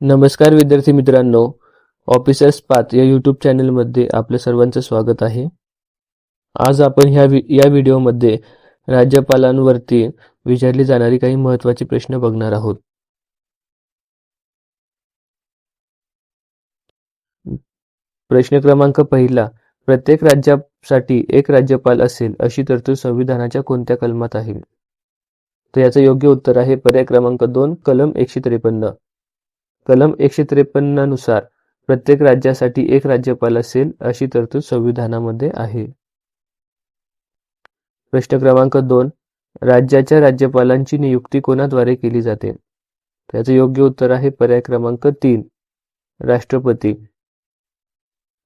नमस्कार विद्यार्थी मित्रांनो ऑफिसर्स पाथ या यूट्यूब चॅनलमध्ये आपल्या सर्वांचं स्वागत आहे. आज आपण ह्या वि या व्हिडिओमध्ये राज्यपालांवरती विचारली जाणारी काही महत्त्वाचे प्रश्न बघणार आहोत. प्रश्न क्रमांक पहिला प्रत्येक राज्यासाठी एक राज्यपाल असेल अशी तरतूद संविधानाच्या कोणत्या कलमात आहे? तर याचं योग्य उत्तर आहे पर्याय क्रमांक दोन कलम एकशे त्रेपन्न. कलम एकशे त्रेपन्ननुसार प्रत्येक राज्यासाठी एक राज्यपाल असेल अशी तरतूद संविधानामध्ये आहे. प्रश्न क्रमांक दोन. राज्याच्या राज्यपालांची नियुक्ती कोणाद्वारे केली जाते? त्याचं योग्य उत्तर आहे पर्याय क्रमांक तीन. राष्ट्रपती.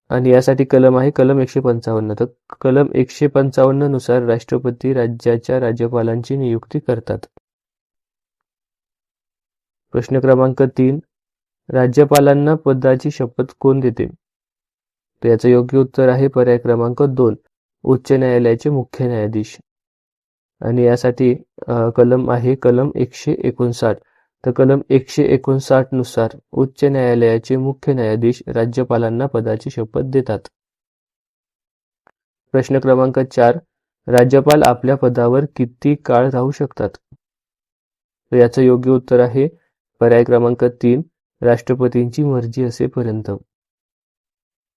आणि यासाठी कलम आहे कलम एकशे पंचावन्न. तर कलम एकशे पंचावन्ननुसार राष्ट्रपती राज्याच्या राज्यपालांची नियुक्ती करतात. प्रश्न क्रमांक तीन. राज्यपालांना पदाची शपथ कोण देते? तर याचं योग्य उत्तर आहे पर्याय क्रमांक दोन उच्च न्यायालयाचे मुख्य न्यायाधीश. आणि यासाठी कलम आहे कलम एकशे एकोणसाठ. तर कलम एकशे एकोणसाठनुसार उच्च न्यायालयाचे मुख्य न्यायाधीश राज्यपालांना पदाची शपथ देतात. प्रश्न क्रमांक चार राज्यपाल आपल्या पदावर किती काळ राहू शकतात? तर याचं योग्य उत्तर आहे पर्याय क्रमांक तीन राष्ट्रपतींची मर्जी असेपर्यंत.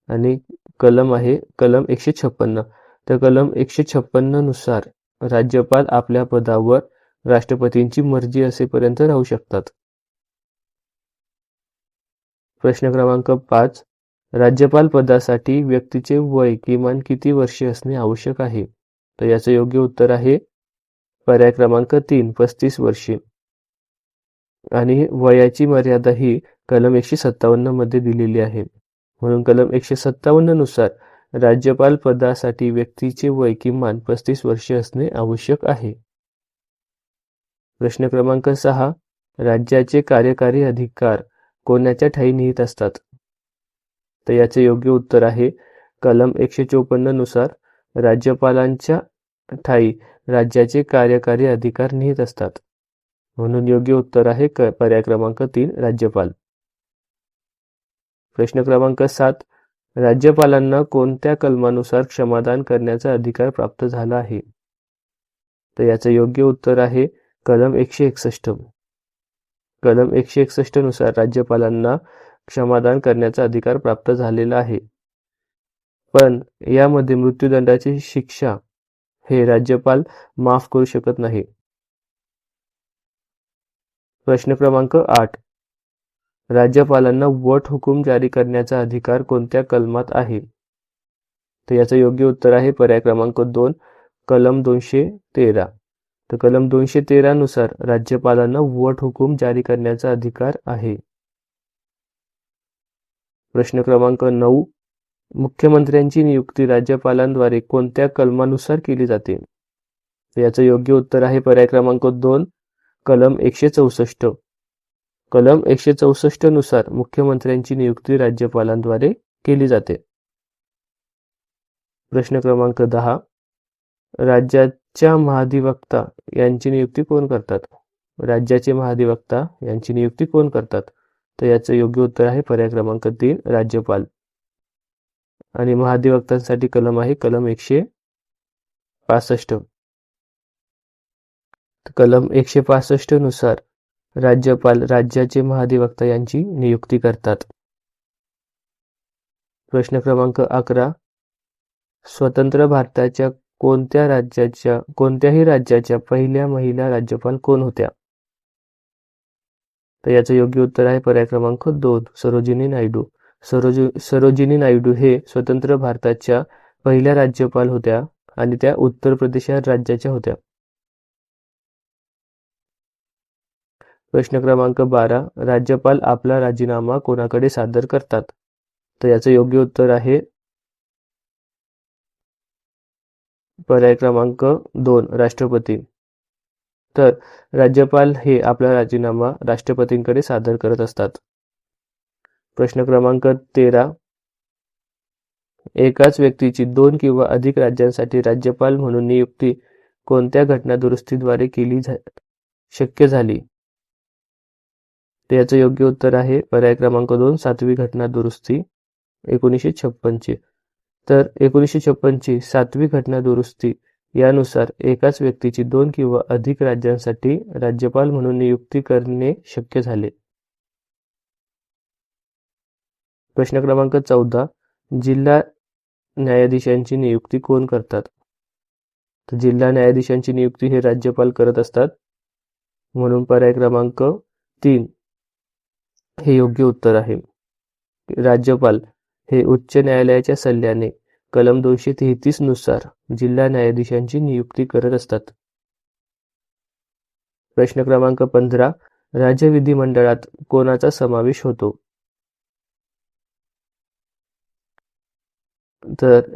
आणि कलम आहे कलम एकशे छप्पन्न. तर कलम एकशे छप्पन्ननुसार राज्यपाल आपल्या पदावर राष्ट्रपतींची मर्जी असेपर्यंत राहू शकतात. प्रश्न क्रमांक पाच. राज्यपाल पदासाठी व्यक्तीचे वय किमान किती वर्षे असणे आवश्यक आहे? तर याचं योग्य उत्तर आहे पर्याय क्रमांक तीन पस्तीस वर्षे. आणि वयाची मर्यादा ही कलम एकशे सत्तावन्नमध्ये दिलेली आहे. म्हणून कलम एकशे सत्तावन्ननुसार राज्यपाल पदासाठी व्यक्तीचे वय किमान पस्तीस वर्षे असणे आवश्यक आहे. प्रश्न क्रमांक सहा. राज्याचे कार्यकारी अधिकार कोणाच्या ठाई निहित असतात? तर याचे योग्य उत्तर आहे कलम एकशे चोपन्ननुसार राज्यपालांच्या ठाई राज्याचे कार्यकारी अधिकार निहित असतात. म्हणून योग्य उत्तर आहे पर्याय क्रमांक तीन राज्यपाल. प्रश्न क्रमांक सात. राज्यपालांना कोणत्या कलमानुसार क्षमादान करण्याचा अधिकार प्राप्त झाला आहे? तर याचं योग्य उत्तर आहे कलम एकशे एकसष्ट. कलम एकशे एकसष्टनुसार राज्यपालांना क्षमादान करण्याचा अधिकार प्राप्त झालेला आहे. पण यामध्ये मृत्यूदंडाची शिक्षा हे राज्यपाल माफ करू शकत नाही. प्रश्न क्रमांक आठ. राज्यपालांना वट हुकूम जारी करण्याचा अधिकार कोणत्या कलमात आहे? तर याचं योग्य उत्तर आहे पर्याय क्रमांक दोन कलम दोनशे तेरा. तर कलम दोनशे तेरा नुसार राज्यपालांना वट हुकूम जारी करण्याचा अधिकार आहे. प्रश्न क्रमांक नऊ मुख्यमंत्र्यांची नियुक्ती राज्यपालांद्वारे कोणत्या कलमानुसार केली जाते? याचं योग्य उत्तर आहे पर्याय क्रमांक दोन कलम एकशे चौसष्ट. कलम एकशे चौसष्टनुसार मुख्यमंत्र्यांची नियुक्ती राज्यपालांद्वारे केली जाते. प्रश्न क्रमांक दहा. राज्याच्या महाधिवक्ता यांची नियुक्ती कोण करतात? राज्याचे महाधिवक्ता यांची नियुक्ती कोण करतात? तर याचं योग्य उत्तर आहे पर्याय क्रमांक तीन राज्यपाल. आणि महाधिवक्तांसाठी कलम आहे कलम एकशे पासष्ट. कलम एकशे पासष्टनुसार राज्यपाल राज्याचे महाधिवक्ता यांची नियुक्ती करतात. प्रश्न क्रमांक अकरा. स्वतंत्र भारताच्या कोणत्या राज्याच्या कोणत्याही राज्याच्या पहिल्या महिला राज्यपाल कोण होत्या? तर याचं योग्य उत्तर आहे पर्याय क्रमांक दोन सरोजिनी नायडू. सरोज सरोजिनी नायडू हे स्वतंत्र भारताच्या पहिल्या राज्यपाल होत्या आणि त्या उत्तर प्रदेश राज्याच्या होत्या. प्रश्न क्रमांक बारा राज्यपाल आपला राजीनामा कोणाकडे सादर करतात? तर याचं योग्य उत्तर आहे पर्याय क्रमांक दोन राष्ट्रपती. तर राज्यपाल हे आपला राजीनामा राष्ट्रपतींकडे सादर करत असतात. प्रश्न क्रमांक तेरा एकाच व्यक्तीची दोन किंवा अधिक राज्यांसाठी राज्यपाल म्हणून नियुक्ती कोणत्या घटना दुरुस्तीद्वारे केली शक्य झाली? तर याचं योग्य उत्तर आहे पर्याय क्रमांक दोन सातवी घटना दुरुस्ती एकोणीसशे छप्पनची. तर एकोणीसशे छप्पनची सातवी घटना दुरुस्ती यानुसार एकाच व्यक्तीची दोन किंवा अधिक राज्यांसाठी राज्यपाल म्हणून नियुक्ती करणे शक्य झाले. प्रश्न क्रमांक चौदा जिल्हा न्यायाधीशांची नियुक्ती कोण करतात? तर जिल्हा न्यायाधीशांची नियुक्ती हे राज्यपाल करत असतात. म्हणून पर्याय क्रमांक तीन हे योग्य उत्तर आहे. राज्यपाल हे उच्च न्यायालयाच्या सल्ल्याने कलम दोनशे तेहतीसनुसार जिल्हा न्यायाधीशांची नियुक्ती करत असतात. प्रश्न क्रमांक पंधरा राज्य विधिमंडळात कोणाचा समावेश होतो? तर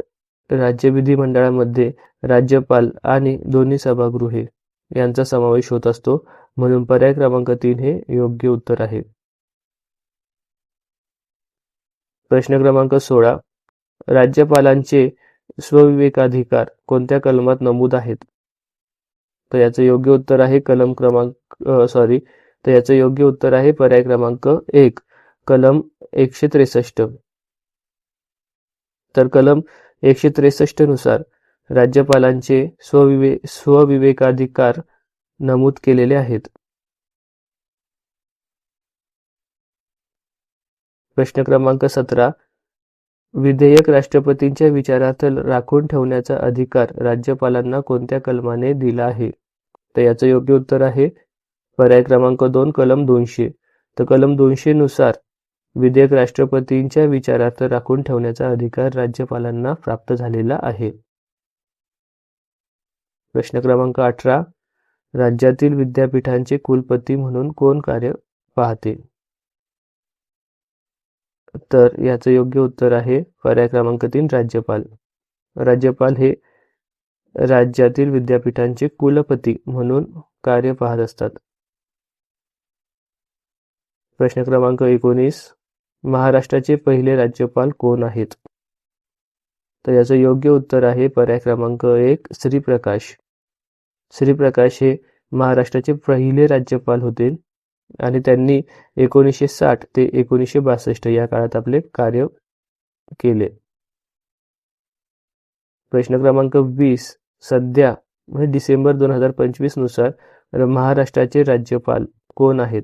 राज्य विधिमंडळामध्ये राज्यपाल आणि दोन्ही सभागृहे यांचा समावेश होत असतो. म्हणून पर्याय क्रमांक तीन हे योग्य उत्तर आहे. प्रश्न क्रमांक सोळा. राज्यपालांचे स्वविवेकाधिकार कोणत्या कलमात नमूद आहेत? तर याचं योग्य उत्तर आहे कलम क्रमांक सॉरी तर याचं योग्य उत्तर आहे पर्याय क्रमांक एक कलम एकशे त्रेसष्ट. तर कलम एकशे त्रेसष्टनुसार राज्यपालांचे स्वविवे स्वविवेकाधिकार नमूद केलेले आहेत. प्रश्न क्रमांक सतरा. विधेयक राष्ट्रपतींच्या विचारात राखून ठेवण्याचा अधिकार राज्यपालांना कोणत्या कलमाने दिला आहे? तर याचं योग्य उत्तर आहे पर्याय क्रमांक दोन कलम दोनशे. तर कलम दोनशे नुसार विधेयक राष्ट्रपतींच्या विचारात राखून ठेवण्याचा अधिकार राज्यपालांना प्राप्त झालेला आहे. प्रश्न क्रमांक अठरा. राज्यातील विद्यापीठांचे कुलपती म्हणून कोण कार्य पाहते? तर याचं योग्य उत्तर आहे पर्याय क्रमांक तीन राज्यपाल. राज्यपाल हे राज्यातील विद्यापीठांचे कुलपती म्हणून कार्य पाहत असतात. प्रश्न क्रमांक एकोणीस महाराष्ट्राचे पहिले राज्यपाल कोण आहेत? तर याचं योग्य उत्तर आहे पर्याय क्रमांक एक श्रीप्रकाश. श्रीप्रकाश हे महाराष्ट्राचे पहिले राज्यपाल होते. आणि त्यांनी एकोणीसशे साठ ते एकोणीसशे बासष्ट या काळात आपले कार्य केले. प्रश्न क्रमांक वीस सध्या म्हणजे डिसेंबर दोन हजार पंचवीसनुसार महाराष्ट्राचे राज्यपाल कोण आहेत?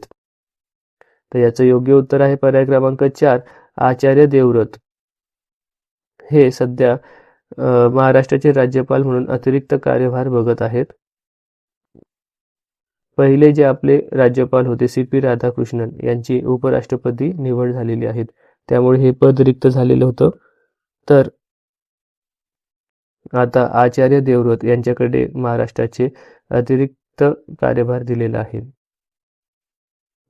तर याचं योग्य उत्तर आहे पर्याय क्रमांक चार आचार्य देवव्रत. हे सध्या महाराष्ट्राचे राज्यपाल म्हणून अतिरिक्त कार्यभार बघत आहेत. पहिले जे आपले राज्यपाल होते सी पी राधाकृष्णन यांची उपराष्ट्रपती निवड झालेली आहेत त्यामुळे हे पद रिक्त झालेलं होतं. तर आता आचार्य देवव्रत यांच्याकडे महाराष्ट्राचे अतिरिक्त कार्यभार दिलेला आहे.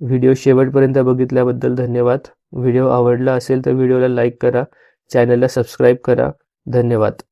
व्हिडिओ शेवटपर्यंत बघितल्याबद्दल धन्यवाद. व्हिडिओ आवडला असेल तर व्हिडिओला लाईक करा चॅनलला सबस्क्राईब करा. धन्यवाद.